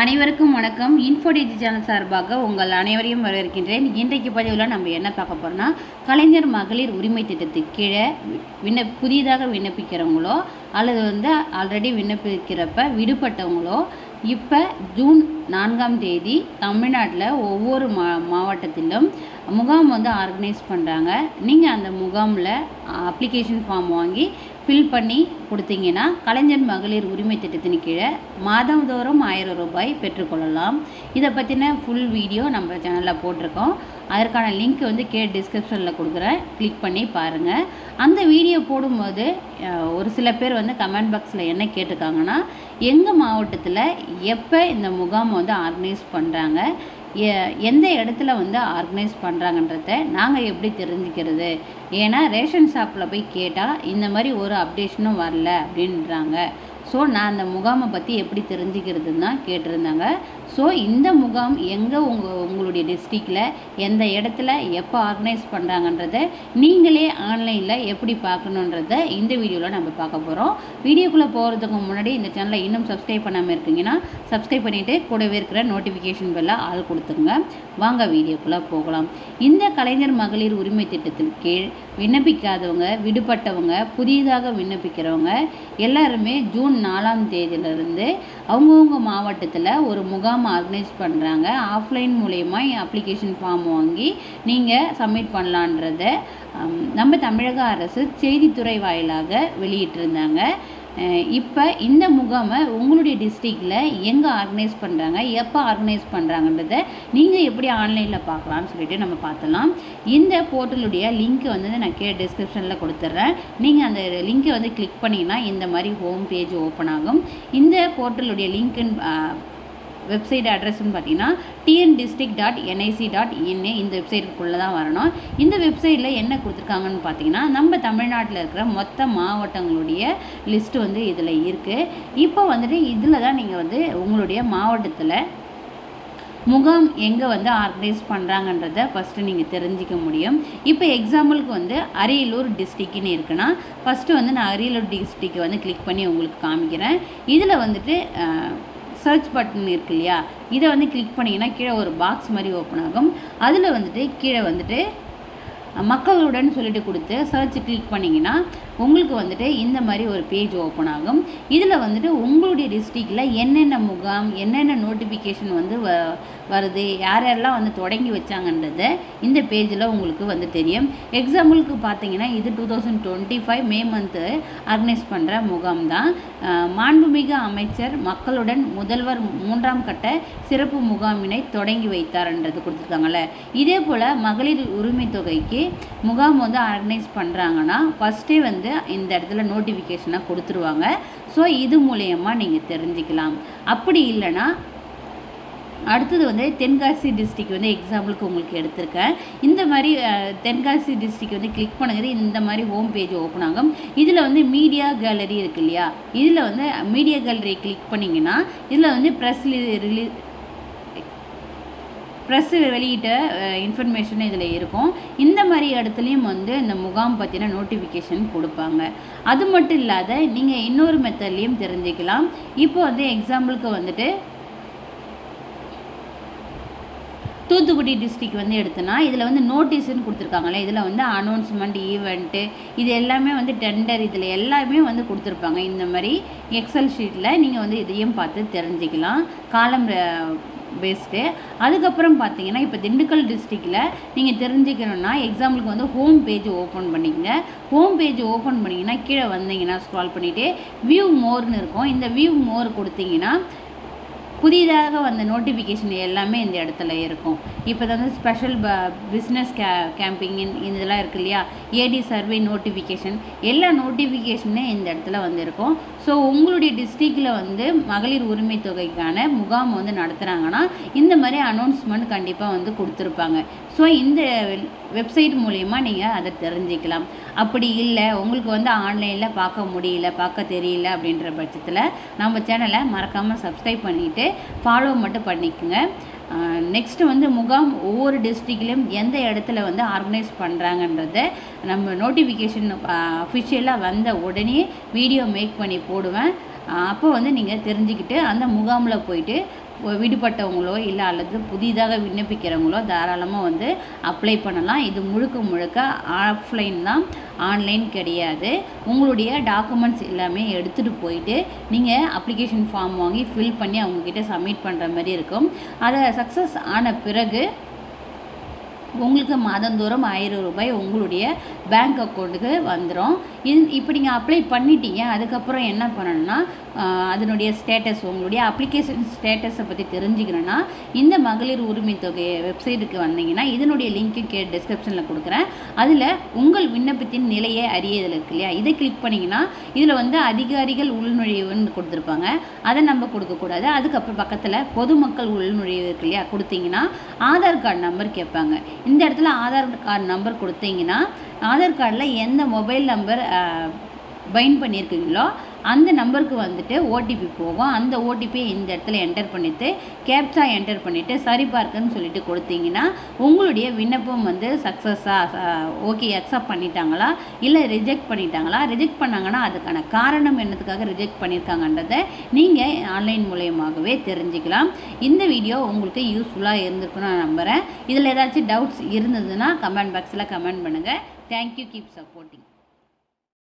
அனைவருக்கும் வணக்கம். இன்ஃபோடிஜி சேனல் சார்பாக உங்கள் அனைவரையும் வரவேற்கின்றேன். இன்றைக்கு பதிவில் நம்ம என்ன பார்க்க போகிறோம்னா கலைஞர் மகளிர் உரிமை திட்டத்துக்கு கீழே விண்ண புதிதாக விண்ணப்பிக்கிறவங்களோ அல்லது வந்து ஆல்ரெடி விண்ணப்பிக்கிறப்ப விடுபட்டவங்களோ இப்போ ஜூன் நான்காம் தேதி தமிழ்நாட்டில் ஒவ்வொரு மா மாவட்டத்திலும் முகாம் வந்து ஆர்கனைஸ் பண்ணுறாங்க நீங்கள் அந்த முகாமில் அப்ளிகேஷன் ஃபார்ம் வாங்கி ஃபில் பண்ணி கொடுத்தீங்கன்னா கலைஞர் மகளிர் உரிமை திட்டத்தின் கீழே மாதந்தோறும் ஆயிரம் ரூபாய் பெற்றுக்கொள்ளலாம். இதை பற்றின ஃபுல் வீடியோ நம்ம சேனலில் போட்டிருக்கோம். அதற்கான லிங்க் வந்து கே டிஸ்கிரிப்ஷனில் கொடுக்குறேன். கிளிக் பண்ணி பாருங்கள் அந்த வீடியோ போடும்போது ஒரு சில பேர் வந்து கமெண்ட் பாக்ஸில் என்ன கேட்டிருக்காங்கன்னா எங்கள் மாவட்டத்தில் எப்போ இந்த முகாம் வந்து ஆர்கனைஸ் பண்ணுறாங்க எ- எந்த இடத்துல வந்து ஆர்கனைஸ் பண்ணுறாங்கன்றத நாங்கள் எப்படி தெரிஞ்சுக்கிறது? ஏன்னா ரேஷன் ஷாப்பில் போய் கேட்டால் இந்த மாதிரி ஒரு அப்டேஷனும் வரல அப்படின்றாங்க. ஸோ நான் அந்த முகாமை பற்றி எப்படி தெரிஞ்சுக்கிறதுன்னு தான் கேட்டிருந்தாங்க. ஸோ இந்த முகாம் எங்கே உங்கள் உங்களுடைய டிஸ்ட்ரிக்டில் எந்த இடத்துல எப்போ ஆர்கனைஸ் பண்ணுறாங்கன்றத நீங்களே ஆன்லைனில் எப்படி பார்க்கணுன்றத இந்த வீடியோவில் நம்ம பார்க்க போகிறோம் வீடியோக்குள்ளே போகிறதுக்கு முன்னாடி இந்த சேனலை இன்னும் சப்ஸ்கிரைப் பண்ணாமல் இருக்கீங்கன்னா சப்ஸ்கிரைப் பண்ணிவிட்டு கூடவே இருக்கிற நோட்டிஃபிகேஷன் பெல்ல ஆள் கொடுத்துங்க வாங்க வீடியோக்குள்ளே போகலாம். இந்த கலைஞர் மகளிர் உரிமை திட்டத்தின் கீழ் விண்ணப்பிக்காதவங்க விடுபட்டவங்க புதிதாக விண்ணப்பிக்கிறவங்க எல்லாருமே ஜூன் நாலாம் தேதியிலிருந்து அவங்கவுங்க மாவட்டத்தில் ஒரு முகாம் ஆர்கனைஸ் பண்ணுறாங்க ஆஃப்லைன் மூலயமா அப்ளிகேஷன் ஃபார்ம் வாங்கி நீங்கள் சப்மிட் பண்ணலான்றத நம்ம தமிழக அரசு செய்தித்துறை வாயிலாக வெளியிட்டிருந்தாங்க. இப்போ இந்த முகாமை உங்களுடைய டிஸ்ட்ரிக்டில் எங்கே ஆர்கனைஸ் பண்ணுறாங்க எப்போ ஆர்கனைஸ் பண்ணுறாங்கன்றத நீங்கள் எப்படி ஆன்லைனில் பார்க்கலாம்னு சொல்லிட்டு நம்ம பார்த்தலாம் இந்த போர்ட்டலுடைய லிங்க்கை வந்து நான் கீழே டிஸ்கிரிப்ஷனில் கொடுத்துட்றேன். நீங்கள் அந்த லிங்க்கை வந்து கிளிக் பண்ணிங்கன்னா இந்த மாதிரி ஹோம் பேஜ் ஓப்பன் ஆகும். இந்த போர்ட்டலுடைய லிங்க்குன்னு வெப்சைட் அட்ரஸ்னு பார்த்தீங்கன்னா TN district dot NIC dot in இந்த வெப்சைட்டுக்குள்ளே தான் வரணும். இந்த வெப்சைட்டில் என்ன கொடுத்துருக்காங்கன்னு பார்த்தீங்கன்னா நம்ம தமிழ்நாட்டில் இருக்கிற மொத்த மாவட்டங்களுடைய லிஸ்ட்டு வந்து இதில் இருக்குது இப்போ வந்துட்டு இதில் தான் நீங்கள் வந்து உங்களுடைய மாவட்டத்தில் முகாம் எங்கே வந்து ஆர்கனைஸ் பண்ணுறாங்கன்றத ஃபஸ்ட்டு நீங்கள் தெரிஞ்சிக்க முடியும். இப்போ எக்ஸாம்பிளுக்கு வந்து அரியலூர் டிஸ்ட்ரிக்ட்னு இருக்குன்னா ஃபஸ்ட்டு வந்து நான் அரியலூர் டிஸ்ட்ரிக்கை வந்து கிளிக் பண்ணி உங்களுக்கு காமிக்கிறேன். இதில் வந்துட்டு சர்ச் பட்டன் இருக்கு இல்லையா இதை வந்து கிளிக் பண்ணிங்கன்னா கீழே ஒரு பாக்ஸ் மாதிரி ஓப்பன் ஆகும். அதில் வந்துட்டு கீழே வந்துட்டு மக்களுடன் சொல்லிட்டு கொடுத்து சர்ச் கிளிக் பண்ணிங்கன்னா உங்களுக்கு வந்துட்டு இந்த மாதிரி ஒரு பேஜ் ஓப்பன் ஆகும். இதில் வந்துட்டு உங்களுடைய டிஸ்ட்ரிக்டில் என்னென்ன முகாம் என்னென்ன நோட்டிஃபிகேஷன் வந்து வ வருது யார் யாரெல்லாம் வந்து தொடங்கி வச்சாங்கன்றத இந்த பேஜில் உங்களுக்கு வந்து தெரியும். எக்ஸாம்பிளுக்கு பார்த்தீங்கன்னா இது two thousand twenty five May month organise பண்ணுற முகாம் தான். மாண்புமிகு அமைச்சர் மக்களுடன் முதல்வர் மூன்றாம் கட்ட சிறப்பு முகாமினை தொடங்கி வைத்தார்ன்றது கொடுத்துருக்காங்கல்ல. இதே போல் மகளிர் உரிமை தொகைக்கு முகாம் வந்து ஆர்கனைஸ் பண்ணுறாங்கன்னா ஃபஸ்ட்டே வந்து இந்த இடத்துல நோட்டிஃபிகேஷனாக கொடுத்துருவாங்க. ஸோ இது மூலயமா நீங்கள் தெரிஞ்சுக்கலாம். அப்படி இல்லைன்னா அடுத்தது வந்து தென்காசி டிஸ்ட்ரிக்ட் வந்து எக்ஸாம்பிளுக்கு உங்களுக்கு எடுத்திருக்கேன். இந்த மாதிரி தென்காசி டிஸ்ட்ரிக்ட் வந்து கிளிக் பண்ணுறது இந்த மாதிரி ஹோம் பேஜ் ஓப்பன் ஆகும். இதில் வந்து மீடியா கேலரி இருக்கு இல்லையா? இதில் வந்து மீடியா கேலரி கிளிக் பண்ணிங்கன்னா இதில் வந்து ப்ரெஸ் ரிலீஸ் ப்ரெஸ்ஸு வெளியிட்ட இன்ஃபர்மேஷன் இதில் இருக்கும். இந்த மாதிரி இடத்துலையும் வந்து இந்த முகாம் பற்றின நோட்டிஃபிகேஷன் கொடுப்பாங்க. அது மட்டும் இல்லாத நீங்கள் இன்னொரு மெத்தட்லேயும் தெரிஞ்சுக்கலாம். இப்போ வந்து எக்ஸாம்பிளுக்கு வந்துட்டு தூத்துக்குடி டிஸ்ட்ரிக் வந்து எடுத்தோன்னா இதில் வந்து நோட்டீஸ்னு கொடுத்துருக்காங்களே இதில் வந்து அனௌன்ஸ்மெண்ட் ஈவெண்ட்டு இது எல்லாமே வந்து டெண்டர் இதில் எல்லாமே வந்து கொடுத்துருப்பாங்க. இந்த மாதிரி எக்ஸல் ஷீட்டில் நீங்கள் வந்து இதையும் பார்த்து தெரிஞ்சுக்கலாம். காலம் பேஸ்டு அதுக்கப்புறம் பார்த்தீங்கன்னா இப்போ திண்டுக்கல் டிஸ்ட்ரிக்டில் நீங்கள் தெரிஞ்சுக்கணுன்னா எக்ஸாம்பிளுக்கு வந்து ஹோம் பேஜ் ஓப்பன் பண்ணிக்கங்க. ஹோம் பேஜ் ஓப்பன் பண்ணிங்கன்னா கீழே வந்தீங்கன்னா ஸ்க்ரால் பண்ணிவிட்டு வியூ மோர்னு இருக்கும். இந்த வியூ மோர் கொடுத்தீங்கன்னா புதிதாக வந்த நோட்டிஃபிகேஷன் எல்லாமே இந்த இடத்துல இருக்கும். இப்போ வந்து ஸ்பெஷல் ப பிஸ்னஸ் கே கேம்பிங்கின் இதெல்லாம் இருக்கு இல்லையா? ஏடி சர்வே நோட்டிஃபிகேஷன் எல்லா நோட்டிஃபிகேஷனே இந்த இடத்துல வந்து இருக்கும் ஸோ உங்களுடைய டிஸ்ட்ரிக்டில் வந்து மகளிர் உரிமை தொகைக்கான முகாம் வந்து நடத்துகிறாங்கன்னா இந்த மாதிரி அனௌன்ஸ்மெண்ட் கண்டிப்பாக வந்து கொடுத்துருப்பாங்க. ஸோ இந்த வெப்சைட் மூலயமா நீங்கள் அதை தெரிஞ்சுக்கலாம். அப்படி இல்லை உங்களுக்கு வந்து ஆன்லைனில் பார்க்க முடியல பார்க்க தெரியல அப்படின்ற பட்சத்தில் நம்ம சேனலை மறக்காமல் சப்ஸ்கிரைப் பண்ணிவிட்டு ஃபாலோ மட்டும் பண்ணிக்கோங்க. நெக்ஸ்ட் வந்து முகாம் ஒவ்வொரு டிஸ்ட்ரிக்ட்லேயும் எந்த இடத்துல வந்து ஆர்கனைஸ் பண்ணுறாங்கன்றத நம்ம நோட்டிஃபிகேஷன் அஃபிஷியலாக வந்த உடனே வீடியோ மேக் பண்ணி போடுவேன். அப்போ வந்து நீங்கள் தெரிஞ்சுக்கிட்டு அந்த முகாமில் போயிட்டு விடுபட்டவங்களோ இல்லை அல்லது புதிதாக விண்ணப்பிக்கிறவங்களோ தாராளமாக வந்து அப்ளை பண்ணலாம். இது முழுக்க முழுக்க ஆஃப்லைன் தான். ஆன்லைன் கிடையாது. உங்களுடைய டாக்குமெண்ட்ஸ் எல்லாமே எடுத்துகிட்டு போயிட்டு நீங்கள் அப்ளிகேஷன் ஃபார்ம் வாங்கி ஃபில் பண்ணி அவங்கக்கிட்ட சப்மிட் பண்ணுற மாதிரி இருக்கும். அதை சக்ஸஸ் ஆன பிறகு உங்களுக்கு மாதந்தோறும் ஆயிரம் ரூபாய் உங்களுடைய பேங்க் அக்கௌண்ட்டுக்கு வந்துடும் இது இப்போ நீங்கள் அப்ளை பண்ணிட்டீங்க அதுக்கப்புறம் என்ன பண்ணணும்னா அதனுடைய ஸ்டேட்டஸ் உங்களுடைய அப்ளிகேஷன் ஸ்டேட்டஸை பற்றி தெரிஞ்சுக்கணுன்னா இந்த மகளிர் உரிமை தொகை வெப்சைட்டுக்கு வந்தீங்கன்னா இதனுடைய லிங்க்கு கே டிஸ்கிரிப்ஷனில் கொடுக்குறேன். அதில் உங்கள் விண்ணப்பத்தின் நிலையை அறியதில் இருக்கு இல்லையா? இதை கிளிக் பண்ணிங்கன்னா இதில் வந்து அதிகாரிகள் உள்நுழைவுன்னு கொடுத்துருப்பாங்க. அதை நம்ம கொடுக்கக்கூடாது. அதுக்கப்புறம் பக்கத்தில் பொதுமக்கள் உள்நுழைவு இருக்கு இல்லையா? கொடுத்தீங்கன்னா ஆதார் கார்டு நம்பர் கேட்பாங்க. இந்த இடத்துல ஆதார் கார்டு நம்பர் கொடுத்தீங்கன்னா ஆதார் கார்டில் எந்த மொபைல் நம்பர் பைண்ட் பண்ணியிருக்கீங்களோ அந்த நம்பருக்கு வந்துட்டு ஓடிபி போகும். அந்த ஓடிபியை இந்த இடத்துல என்டர் பண்ணிவிட்டு கேப்சா என்டர் பண்ணிவிட்டு சரிபார்க்குன்னு சொல்லிட்டு கொடுத்தீங்கன்னா உங்களுடைய விண்ணப்பம் வந்து சக்ஸஸாக ஓகே அக்செப்ட் பண்ணிட்டாங்களா? இல்லை ரிஜெக்ட் பண்ணிட்டாங்களா? ரிஜெக்ட் பண்ணாங்கன்னா அதுக்கான காரணம் என்னத்துக்காக ரிஜெக்ட் பண்ணியிருக்காங்கன்றதை நீங்கள் ஆன்லைன் மூலயமாகவே தெரிஞ்சுக்கலாம். இந்த வீடியோ உங்களுக்கு யூஸ்ஃபுல்லாக இருந்திருக்குன்னு நான் நம்புகிறேன் இதில் ஏதாச்சும் டவுட்ஸ் இருந்ததுன்னா கமெண்ட் பாக்ஸில் கமெண்ட் பண்ணுங்கள் தேங்க்யூ கீப் சப்போர்ட்டிங்